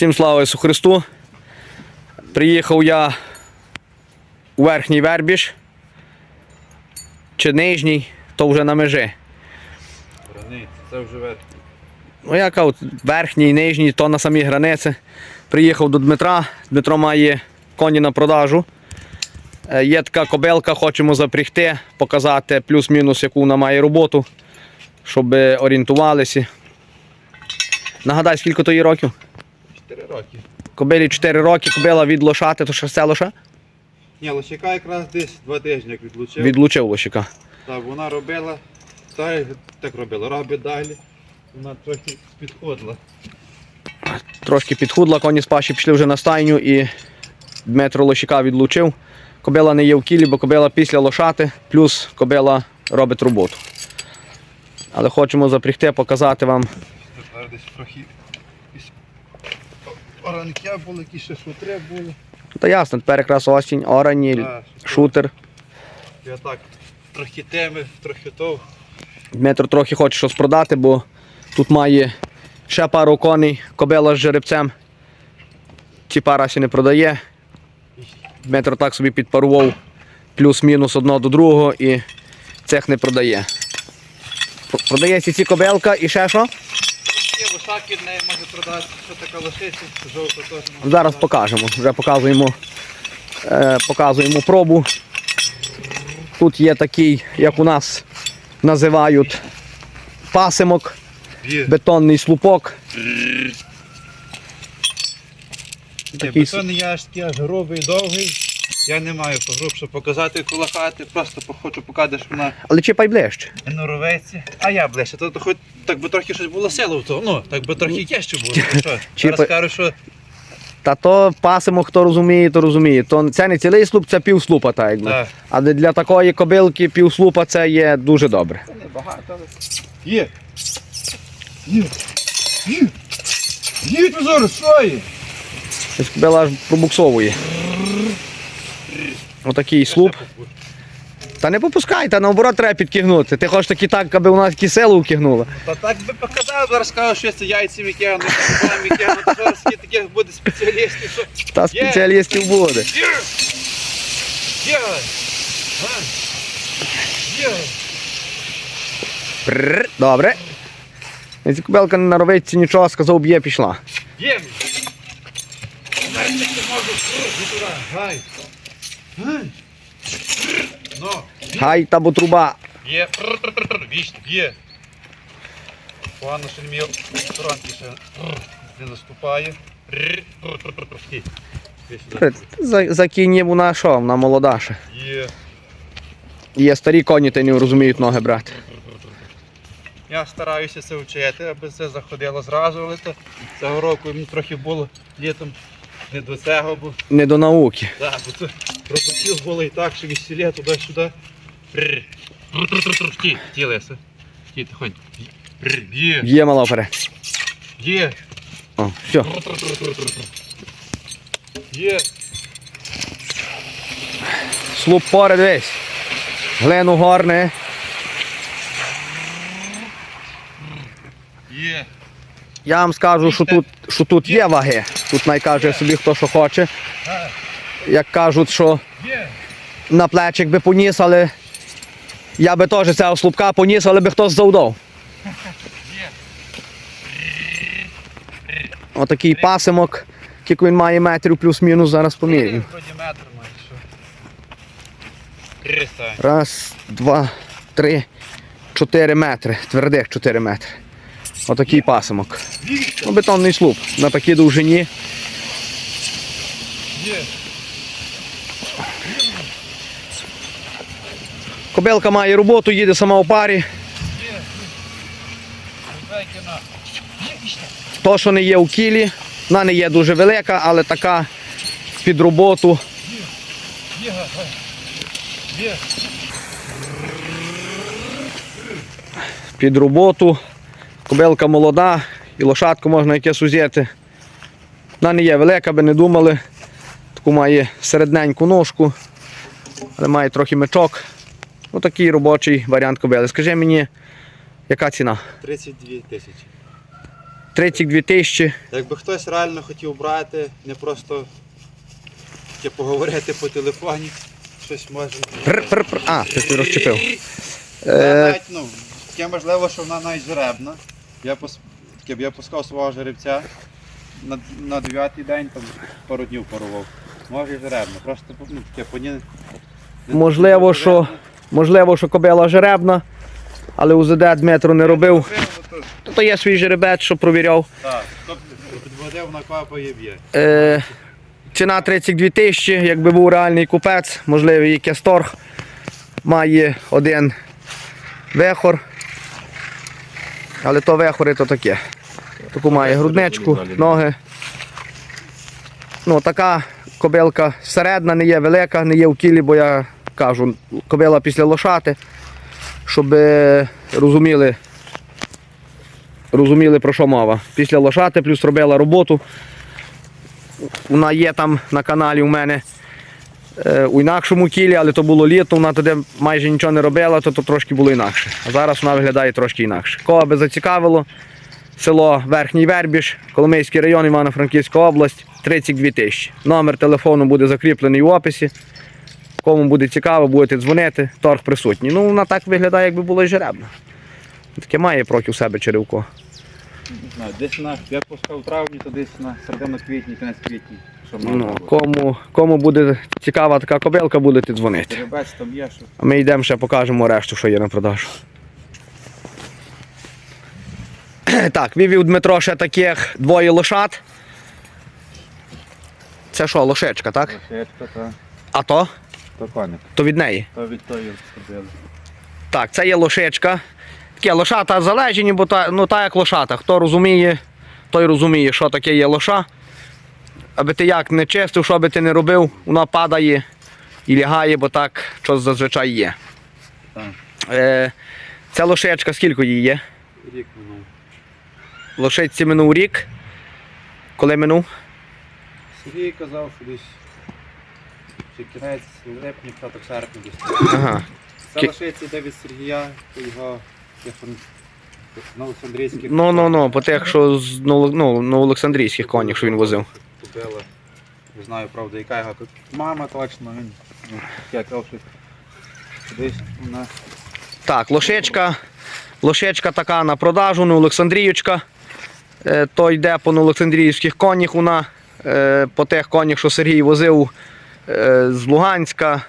Всім слава Ісусу Христу. Приїхав я у верхній вербіж. Чи нижній, то вже на межі. Границі, це вже верх. Ну, я кажу, верхній, нижній, то на самій границі. Приїхав до Дмитра. Дмитро має коні на продажу. Е, Є така кобилка, хочемо запрягти, показати плюс-мінус, яку вона має роботу, щоб орієнтувалися. Нагадай, скільки то їй років? 4 роки. Кобилі 4 роки, кобила від лошати, то що це лоша? Ні, лошака якраз десь два тижні як відлучив. Відлучив лошика. Так, вона робила, та так робила, робить далі. Вона трохи підходила. Трошки підхудла, коні з паші пішли вже на стайню і Дмитро лошика відлучив. Кобила не є в кілі, бо кобила після лошати, плюс кобила робить роботу. Але хочемо запрягти, показати вам. Зараз десь якісь оранки були, якісь ще шутри були. Та ясно, тепер якраз осінь, орані, Так, шутер. Я так трохи теми, трохи то. Дмитро трохи хоче щось продати, бо тут має ще пару коней, кобила з жеребцем. Ці пара ще не продає. Дмитро так собі підпарував плюс-мінус одного до другого і цех не продає. Продається ці кобилка і ще що? Лошак від неї може продати, що така лошиця, жовта теж може Зараз покажемо. Вже показуємо, е, показуємо пробу. Тут є такий, як у нас називають, пасимок, бетонний слупок. Такий бетон я аж такий аж грубий, довгий. Я не маю погрубше показати коло хати, просто хочу показати, що вона Але чіпай ближче. не. А я ближче, то, то хоч так би трохи щось було село в того. Ну, так би трохи є що було. то Що? Зараз кажу, що Та то пасимо, хто розуміє, то розуміє. То це не цілий слуп, це півслупа, так якби. Так. Але для такої кобилки півслупа це є дуже добре. не багато, але. Є. Є. Є. Є тут зараз, що є? Ось кобила аж пробуксовує. Отакий слуп. Та не попускай, та наоборот треба підкигнути. Ти хочеш таки так, аби вона такі селу вкигнула. Та так би показав, зараз кажу, що це Мікену, зубами Мікену, то зараз таких буде спеціалістів, що Та спеціалістів буде. Добре. Якщо кобилка не наровиться нічого, сказав, б'є, пішла. Є! Навіть можеш, туди, гай! Ну, Гай та бо труба. є! Віч, є! Погано, що не мій ще не наступає. Стій. Іди сюди. За, за кінь вона що, вона молода. Є. Є старі коні, та не розуміють ноги брати. Я стараюся це вчити, аби це заходило зразу, але то цього року мені трохи було літом не до цього, бо, Не до науки. да, бо то роботів було і так, що весілля туди-сюди. Ті, ті леса. Ті, тихонь. Прррр. Є, мала вперед. є. О, все. Тру-тру-тру-тру-тру. Є. Слуп поряд весь. Глину горне. Є. Я вам скажу, що тут, що тут є ваги. Тут найкаже собі хто що хоче. Як кажуть, що на плечик би поніс, але я би теж цього слупка поніс, але би хтось завдав. Отакий пасимок, скільки він має метрів плюс-мінус, зараз. Кристань. Раз, два, три, чотири метри. Твердих 4 метри. Отакий пасимок. Ну, бетонний слуп на такій довжині. Є. Кобилка має роботу, їде сама у парі. То, що не є у кілі, вона не є дуже велика, але така під роботу. Під роботу. Кобилка молода і лошадку можна якесь узяти. Вона не є велика, би не думали. Таку має середненьку ножку, але має трохи мечок. Отакий робочий варіант кобили. Скажи мені, яка ціна? 32 тисячі. 32 тисячі. Якби хтось реально хотів брати, не просто таке поговорити по телефоні, щось може. Пр-пр-пр. А, ти розчепив. Е, Навіть, ну, таке можливо, що вона навіть жеребна. Я, пос... таке, я пускав свого жеребця на, на 9-й день, там пару днів парував. Може і жеребна. Просто ну, таке по ній. Можливо, що- можливо, що кобила жеребна, але УЗД Дмитро не робив. Так, То є свій жеребець, що провіряв. тобто підводив на капає б'є. Е, ціна 32 тисячі, якби був реальний купець, можливий якийсь торг. Має один вехор. Але то вехори то таке. Таку має грудничку, ноги. Ну, така кобилка середна, не є велика, не є в кілі, бо я кажу, кобила після лошати, щоб е, розуміли, розуміли про що мова. Після лошати плюс робила роботу. Вона є там на каналі у мене у інакшому кілі, але то було літо, вона тоді майже нічого не робила, то, то трошки було інакше. А зараз вона виглядає трошки інакше. Кого би зацікавило, село Верхній Вербіж, Коломийський район, Івано-Франківська область, 32 тисячі. Номер телефону буде закріплений в описі. Кому буде цікаво, будете дзвонити, торг присутній. Ну, вона так виглядає, якби була жеребна. Таке має проти себе черевко. Не знаю, десь на, я пускав в травні, то десь на середину квітні, кінець квітні. Ну, кому, кому буде цікава така кобилка, будете дзвонити. Жеребець там є, що А ми йдемо ще покажемо решту, що є на продажу. Так, вивів Дмитро ще таких двоє лошад. Це що, лошечка, так? лошечка, та, А то? то коник, То від неї. то від тої ходили. Так, це є лошечка. Таке лошата залежені, бо та, ну, та як лошата. Хто розуміє, той розуміє, що таке є лоша. Аби ти як не чистив, що би ти не робив, вона падає і лягає, бо так щось зазвичай є. Так. Е, ця лошечка, скільки її є? Рік минув. Лошиці минув рік. Коли минув? Сергій казав, що десь чи кінець липня, початок серпня десь. Ага. Це Ки- лишиться йде від Сергія, то його Ну, ну, ну, по тих, що з ну, ну, ну, Олександрійських конях, що він возив. Купила. Не знаю, правда, яка його тут. Мама точно, він. Ну, я казав, що десь вона. Так, лошечка. Лошечка така на продажу, ну, Олександріючка. Е, то йде по Олександріївських конях вона. Е, по тих конях, що Сергій возив е, з Луганська.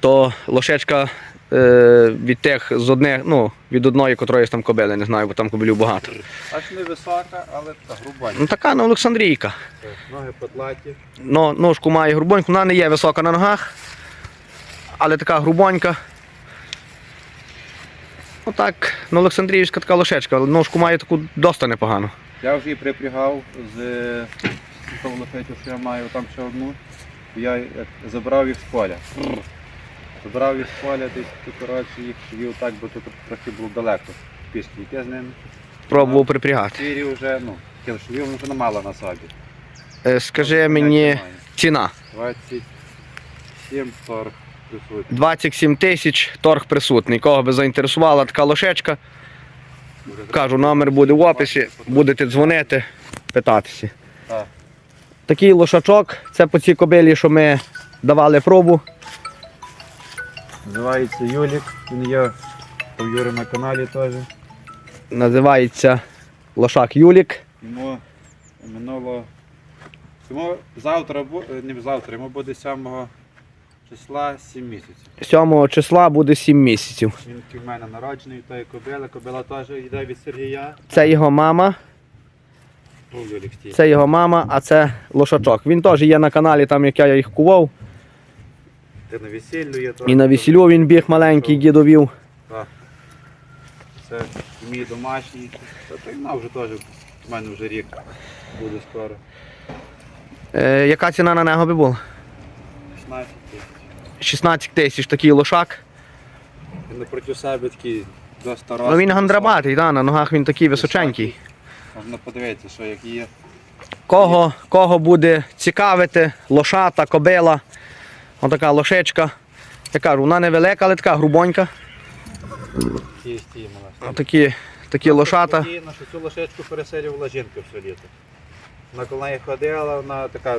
То лошечка е, від тих з одних, ну, від одної котрої там кобили, не знаю, бо там кобилів багато. Аж не висока, але та груба. Ну така на Олександрійка. Ноги потлаті. Но, ножку має грубоньку, вона не є висока на ногах, але така грубонька. Отак, ну Олександріївська така лошечка, але ножку має таку доста непогану. Я вже її припрягав з того лошицю, що я маю там ще одну. Я забрав їх з поля. Забрав їх з поля, десь тут, коротше, їх вів так, бо тут трохи було далеко. Пішки йти з ними. Пробував припрягати. Сірі вже, ну, таке, вже не мала на собі. Е, Скажи мені ціна. 27 40 присутні. 27 тисяч, торг присутний. Кого би заінтересувала така лошечка, кажу, номер буде в описі, будете дзвонити, питатися. Так. Такий лошачок, це по цій кобилі, що ми давали пробу. Називається Юлік, він є у Юри на каналі теж. Називається лошак Юлік. Йому минуло. Йому завтра, е, не завтра, йому буде 7 числа 7 місяців. 7 числа буде 7 місяців. Він в мене народжений, тої кобила. Кобила теж йде від Сергія. Це його мама, це його мама, а це лошачок. Він теж є на каналі, там як я їх кував. Ти на весіллю є теж. І на весіллю він біг маленький дідовів. Це мій домашній. Та той на вже теж в мене вже рік буде скоро. Е, яка ціна на нього би була? 16 тисяч. 16 тисяч такий лошак. Він напроти себе такий до досить Ну він гандрабатий, да, на ногах він такий височенький. Можна подивитися, що як є. Кого, кого буде цікавити, лошата, кобила, отака лошечка. Я кажу, вона невелика, але така грубонька. Отакі такі лошата. Що цю лошечку переселювала жінка все літо. Вона коли неї ходила, вона така.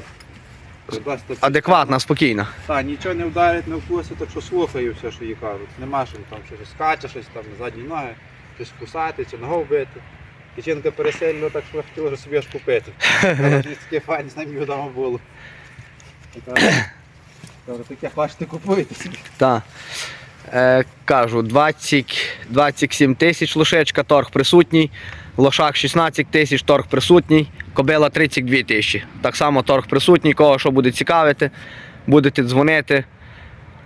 Адекватна, спокійна. Так, нічого не вдарить, не вкусить, так що слухаю все, що їй кажуть. Нема що там щось скаче, щось там на задні ноги, щось кусати чи ногу вбити. І жінка переселила, так що хотіла вже собі аж купити. Ж з ним вдома було. Каже, таке хочете купуйте собі. Так. Е, кажу, 20, 27 тисяч лошечка, торг присутній. Лошак 16 тисяч, торг присутній. Кобила 32 тисячі. Так само торг присутній. Кого що буде цікавити, будете дзвонити,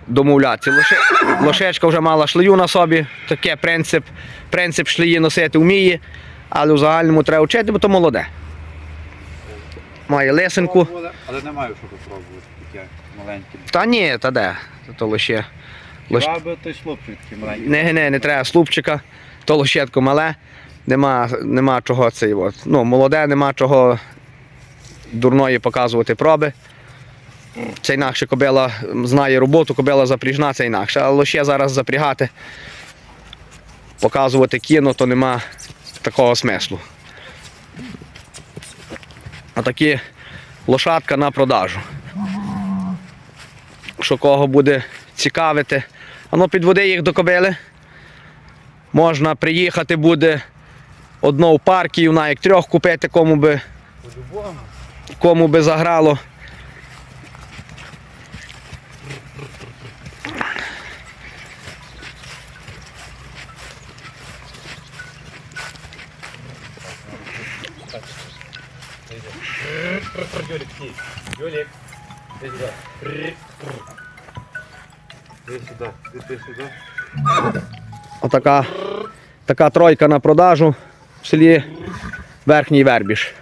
домовлятися. Лоше, лошечка вже мала шлею на собі. Таке принцип, принцип шлеї носити вміє, але в загальному треба вчити, бо то молоде. Має лисенку. Але не маю що попробувати, таке маленьке. Та ні, та де. То лише. Лиш- Хіба би той слупчик такий маленький. Не, не, не треба слупчика, то лощетко мале, нема, нема чого цей. От. Ну, молоде, нема чого дурної показувати проби. Це інакше кобила знає роботу, кобила запріжна, це інакше. Але лише зараз запрягати, показувати кіно, то нема такого смислу. Отакі лошадка на продажу. Що кого буде цікавити. Воно води їх до кобили. Можна приїхати буде одно в парк і вона як трьох купити, кому би, кому би заграло. Юлік, стій. Юлік. Іди сюди. Іди сюди, іди сюди. Отака така тройка на продажу в селі Верхній Вербіж.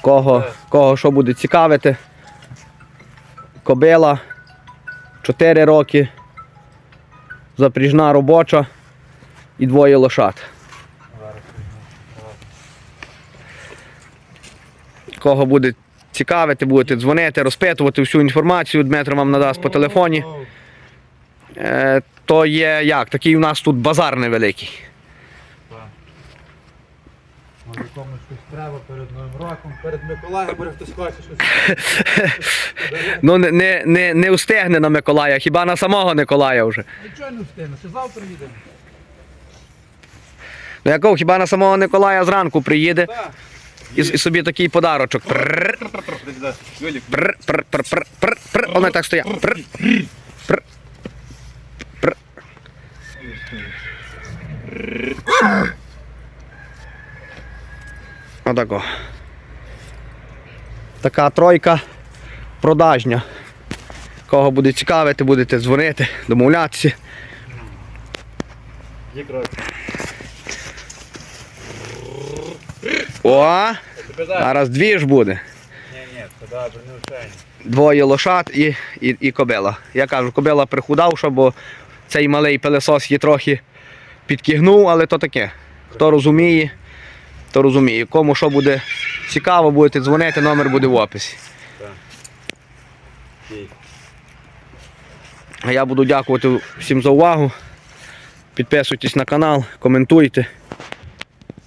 Кого, кого що буде цікавити. Кобила 4 роки. Запріжна робоча і двоє лошад. Кого буде цікавити, будете дзвонити, розпитувати всю інформацію. Дмитро вам надасть по телефоні. Е, то є як? Такий у нас тут базар невеликий. Може комусь щось треба перед Новим роком, перед Миколаєм, може хтось хоче щось. Ну не, не, не, не встигне на Миколая, хіба на самого Николая вже. Нічого не встигне, ще завтра їдемо. Ну якого, хіба на самого Николая зранку приїде Так. І, і собі такий подарочок. Прррр, так стоять. Отако. Така тройка продажня. Кого буде цікавити, будете дзвонити, домовлятися. є О, зараз. дві ж буде. Ні, ні, добре, не. Двоє лошад і, і, і кобила. Я кажу, кобила прихудавша, бо цей малий пилесос її трохи підкигнув, але то таке. Хто розуміє, то розуміє. Кому що буде цікаво, будете дзвонити, номер буде в описі. А я буду дякувати всім за увагу. Підписуйтесь на канал, коментуйте.